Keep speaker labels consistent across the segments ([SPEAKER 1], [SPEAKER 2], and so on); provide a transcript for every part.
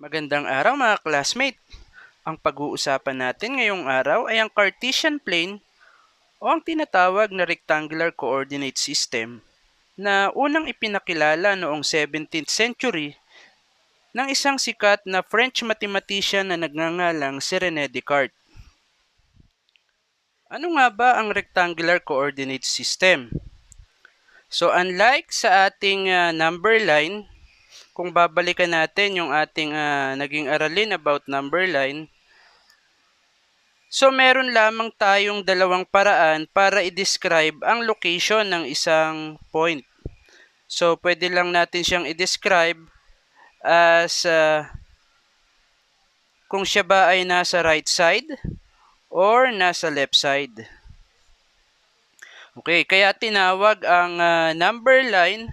[SPEAKER 1] Magandang araw mga classmate. Ang pag-uusapan natin ngayong araw ay ang Cartesian plane o ang tinatawag na rectangular coordinate system na unang ipinakilala noong 17th century ng isang sikat na French mathematician na nagngangalang si René Descartes. Ano nga ba ang rectangular coordinate system? So unlike sa ating uh, number line, kung babalikan natin yung ating uh, naging aralin about number line, so meron lamang tayong dalawang paraan para i-describe ang location ng isang point. So pwede lang natin siyang i-describe as uh, kung siya ba ay nasa right side or nasa left side. Okay, kaya tinawag ang uh, number line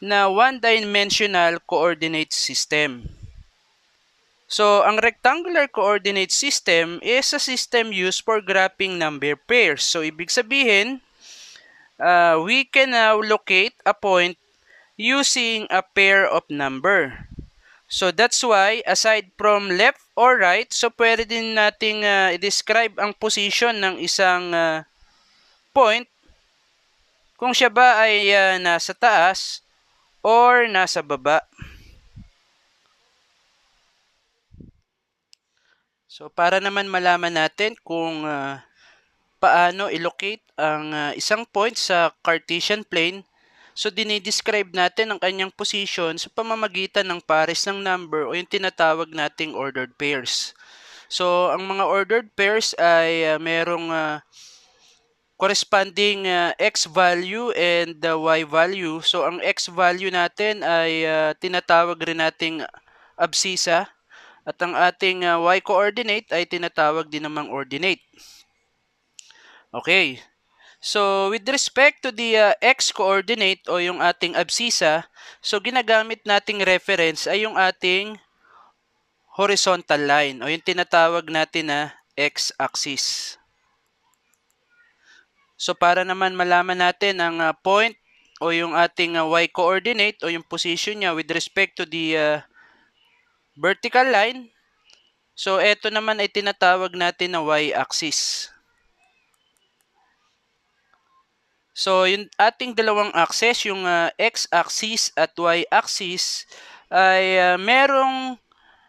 [SPEAKER 1] na one-dimensional coordinate system. So, ang rectangular coordinate system is a system used for graphing number pairs. So, ibig sabihin, uh, we can now locate a point using a pair of number. So, that's why, aside from left or right, so pwede din nating uh, i-describe ang position ng isang uh, point kung siya ba ay uh, nasa taas or nasa baba. So para naman malaman natin kung uh, paano i-locate ang uh, isang point sa Cartesian plane, so dinidescribe natin ang kanyang position sa pamamagitan ng pares ng number o yung tinatawag nating ordered pairs. So ang mga ordered pairs ay uh, merong uh, corresponding uh, x value and the y value. So ang x value natin ay uh, tinatawag rin nating abscissa at ang ating uh, y coordinate ay tinatawag din namang ordinate. Okay. So with respect to the uh, x coordinate o yung ating abscissa, so ginagamit nating reference ay yung ating horizontal line o yung tinatawag natin na x-axis. So para naman malaman natin ang uh, point o yung ating uh, y coordinate o yung position niya with respect to the uh, vertical line. So ito naman ay tinatawag natin na y axis. So yung ating dalawang axis, yung uh, x axis at y axis ay uh, merong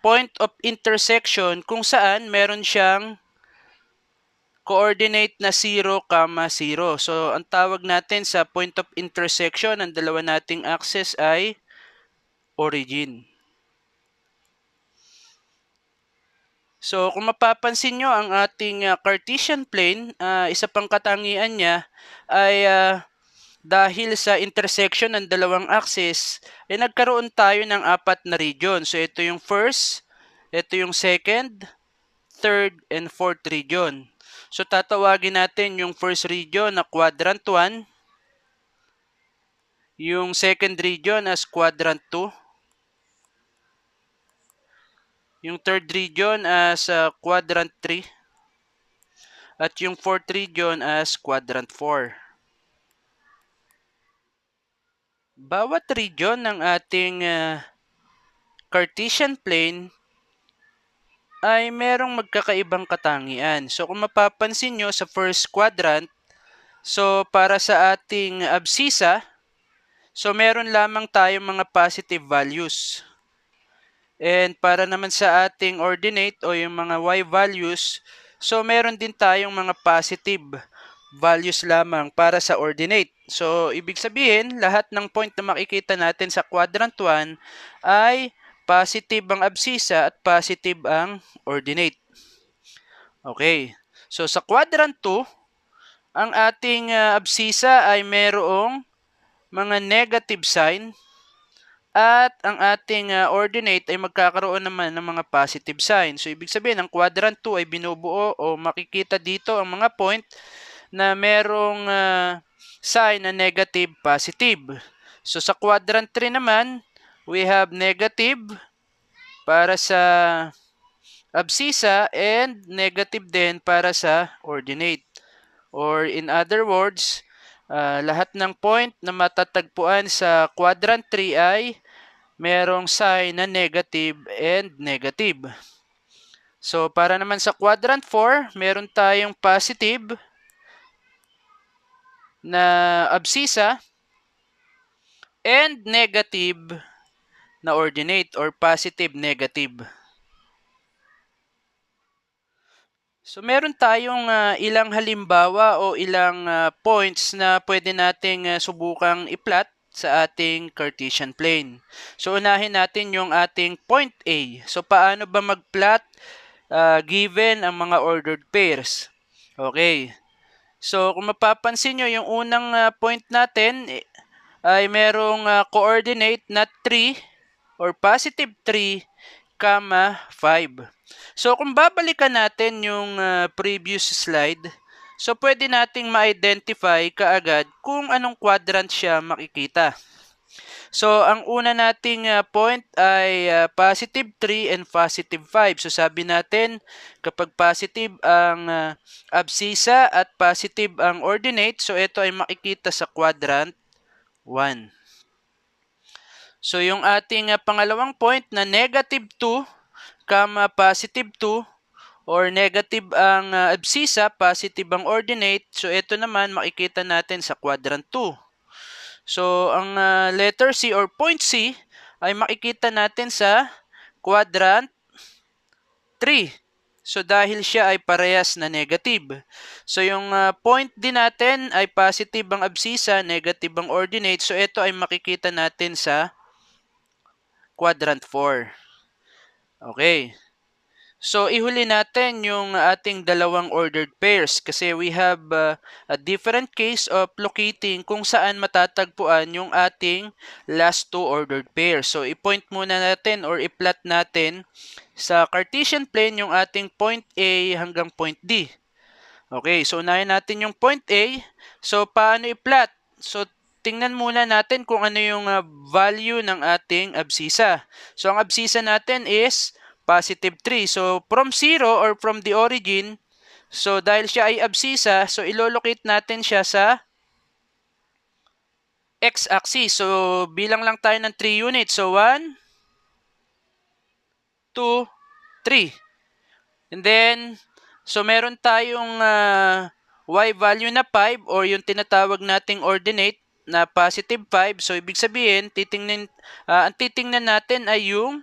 [SPEAKER 1] point of intersection kung saan meron siyang coordinate na 0, 0. So, ang tawag natin sa point of intersection ng dalawa nating axis ay origin. So, kung mapapansin nyo, ang ating uh, Cartesian plane, uh, isa pang katangian niya ay uh, dahil sa intersection ng dalawang axis, ay nagkaroon tayo ng apat na region. So, ito yung first, ito yung second, third, and fourth region. So tatawagin natin yung first region na quadrant 1, yung second region as quadrant 2, yung third region as uh, quadrant 3, at yung fourth region as quadrant 4. Bawat region ng ating uh, Cartesian plane ay merong magkakaibang katangian. So kung mapapansin nyo sa first quadrant, so para sa ating abscissa, so meron lamang tayong mga positive values. And para naman sa ating ordinate o yung mga y values, so meron din tayong mga positive values lamang para sa ordinate. So, ibig sabihin, lahat ng point na makikita natin sa quadrant 1 ay Positive ang abscissa at positive ang ordinate. Okay. So sa quadrant 2, ang ating uh, abscissa ay merong mga negative sign at ang ating uh, ordinate ay magkakaroon naman ng mga positive sign. So ibig sabihin ang quadrant 2 ay binubuo o makikita dito ang mga point na merong uh, sign na negative positive. So sa quadrant 3 naman, we have negative para sa abscissa and negative din para sa ordinate. Or in other words, uh, lahat ng point na matatagpuan sa quadrant 3 ay merong sign na negative and negative. So, para naman sa quadrant 4, meron tayong positive na abscissa and negative na ordinate or positive negative. So meron tayong uh, ilang halimbawa o ilang uh, points na pwede nating uh, subukang i-plot sa ating Cartesian plane. So unahin natin yung ating point A. So paano ba mag-plot uh, given ang mga ordered pairs? Okay. So kung mapapansin nyo, yung unang uh, point natin eh, ay merong uh, coordinate na 3 or positive 3, 5. So kung babalikan natin yung uh, previous slide, so pwede nating ma-identify kaagad kung anong quadrant siya makikita. So ang una nating uh, point ay uh, positive 3 and positive 5. So sabi natin kapag positive ang uh, abscissa at positive ang ordinate, so ito ay makikita sa quadrant 1. So yung ating uh, pangalawang point na negative 2 comma positive 2 or negative ang uh, abscissa, positive ang ordinate. So ito naman makikita natin sa quadrant 2. So ang uh, letter C or point C ay makikita natin sa quadrant 3. So dahil siya ay parehas na negative. So yung uh, point din natin ay positive ang abscissa, negative ang ordinate. So ito ay makikita natin sa quadrant 4. Okay. So, ihuli natin yung ating dalawang ordered pairs kasi we have uh, a different case of locating kung saan matatagpuan yung ating last two ordered pairs. So, i-point muna natin or i-plot natin sa Cartesian plane yung ating point A hanggang point D. Okay, so unahin natin yung point A. So, paano i-plot? So, tingnan muna natin kung ano yung uh, value ng ating abscissa. So, ang abscissa natin is positive 3. So, from 0 or from the origin, so dahil siya ay abscissa, so ilolocate natin siya sa x-axis. So, bilang lang tayo ng 3 units. So, 1, 2, 3. And then, so meron tayong uh, y value na 5 or yung tinatawag nating ordinate na positive 5. So, ibig sabihin, titingnan, uh, ang titingnan natin ay yung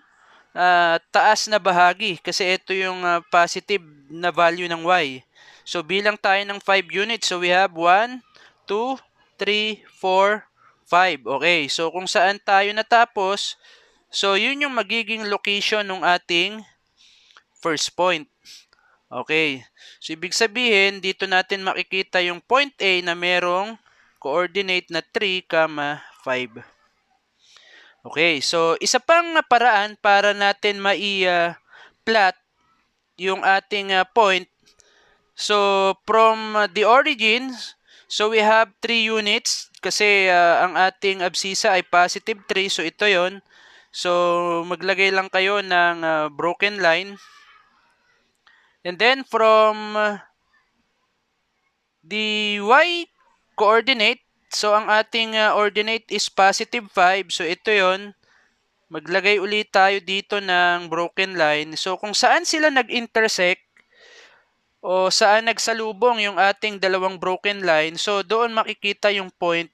[SPEAKER 1] uh, taas na bahagi kasi ito yung uh, positive na value ng y. So, bilang tayo ng 5 units. So, we have 1, 2, 3, 4, 5. Okay. So, kung saan tayo natapos, so, yun yung magiging location ng ating first point. Okay. So, ibig sabihin, dito natin makikita yung point A na merong coordinate na 3, 5. Okay, so isa pang paraan para natin mai-plot yung ating uh, point. So, from the origin, so we have 3 units kasi uh, ang ating abscissa ay positive 3, so ito yon So, maglagay lang kayo ng uh, broken line. And then, from uh, the y coordinate. So, ang ating uh, ordinate is positive 5. So, ito yon Maglagay ulit tayo dito ng broken line. So, kung saan sila nag-intersect, o saan nagsalubong yung ating dalawang broken line, so doon makikita yung point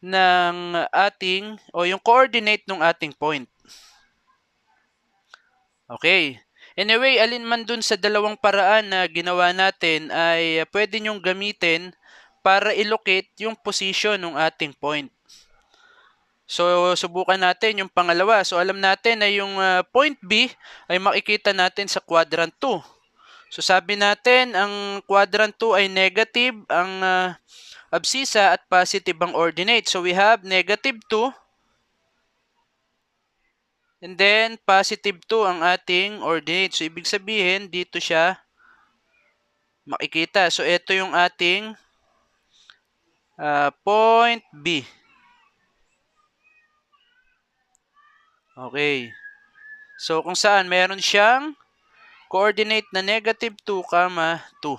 [SPEAKER 1] ng ating, o yung coordinate ng ating point. Okay. Anyway, alin man dun sa dalawang paraan na ginawa natin ay pwede nyong gamitin para i-locate yung position ng ating point. So, subukan natin yung pangalawa. So, alam natin na yung uh, point B ay makikita natin sa quadrant 2. So, sabi natin, ang quadrant 2 ay negative, ang uh, abscissa at positive ang ordinate. So, we have negative 2. And then, positive 2 ang ating ordinate. So, ibig sabihin, dito siya makikita. So, ito yung ating uh, point B. Okay. So, kung saan meron siyang coordinate na negative 2, 2.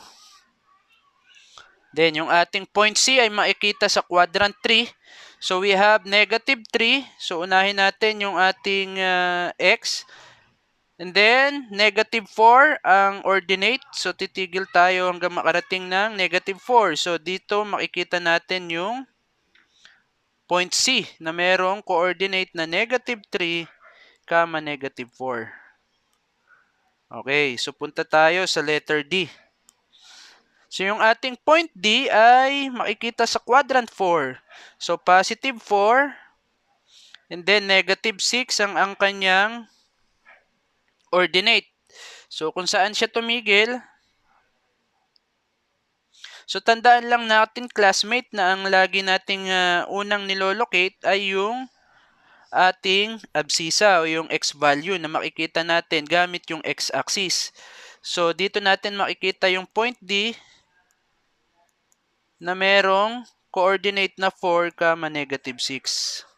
[SPEAKER 1] Then, yung ating point C ay makikita sa quadrant 3. So, we have negative 3. So, unahin natin yung ating uh, X. And then, negative 4 ang ordinate. So, titigil tayo hanggang makarating ng negative 4. So, dito makikita natin yung point C na merong coordinate na negative 3, comma negative 4. Okay, so punta tayo sa letter D. So, yung ating point D ay makikita sa quadrant 4. So, positive 4, and then negative 6 ang, ang kanyang ordinate. So, kung saan siya tumigil, so tandaan lang natin classmate na ang lagi nating uh, unang nilolocate ay yung ating abscissa o yung x value na makikita natin gamit yung x-axis. So, dito natin makikita yung point D na merong coordinate na 4, comma negative 6.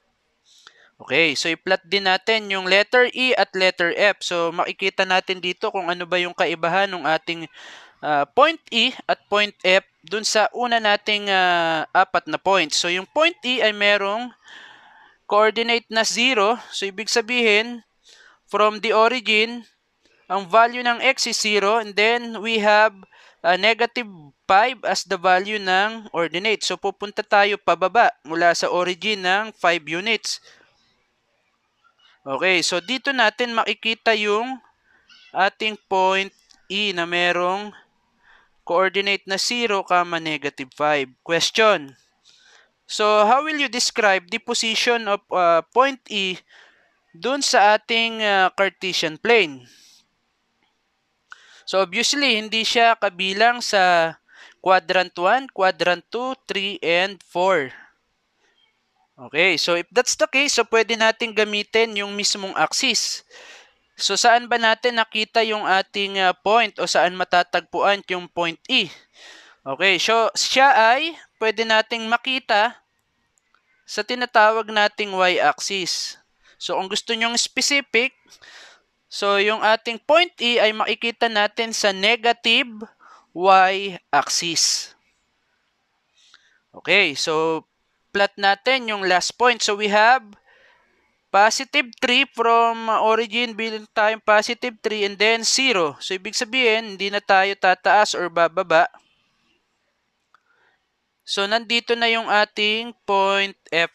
[SPEAKER 1] Okay, so i-plot din natin yung letter E at letter F. So makikita natin dito kung ano ba yung kaibahan ng ating uh, point E at point F dun sa una nating uh, apat na points. So yung point E ay merong coordinate na 0. So ibig sabihin, from the origin, ang value ng x is 0 and then we have uh, negative 5 as the value ng ordinate. So pupunta tayo pababa mula sa origin ng 5 units. Okay, so dito natin makikita yung ating point E na merong coordinate na 0, negative 5. Question. So, how will you describe the position of uh, point E dun sa ating uh, Cartesian plane? So obviously, hindi siya kabilang sa quadrant 1, quadrant 2, 3, and 4. Okay, so if that's the case, so pwede natin gamitin yung mismong axis. So saan ba natin nakita yung ating uh, point o saan matatagpuan yung point E? Okay, so siya ay pwede nating makita sa tinatawag nating y-axis. So kung gusto nyong specific, So, yung ating point E ay makikita natin sa negative y-axis. Okay, so plot natin yung last point. So, we have positive 3 from origin, bilang tayong positive 3 and then 0. So, ibig sabihin, hindi na tayo tataas or bababa. So, nandito na yung ating point F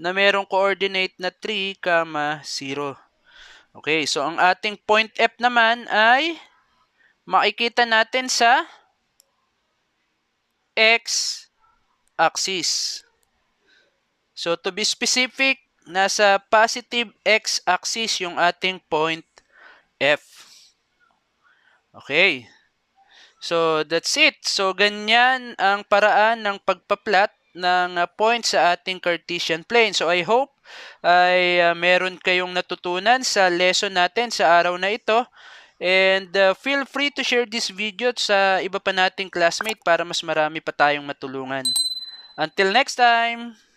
[SPEAKER 1] na merong coordinate na 3, 0. Okay, so ang ating point F naman ay makikita natin sa x-axis. So to be specific, nasa positive x-axis yung ating point F. Okay. So that's it. So ganyan ang paraan ng pagpa-plot ng uh, point sa ating Cartesian plane. So I hope ay uh, meron kayong natutunan sa lesson natin sa araw na ito. And uh, feel free to share this video sa iba pa nating classmate para mas marami pa tayong matulungan. Until next time!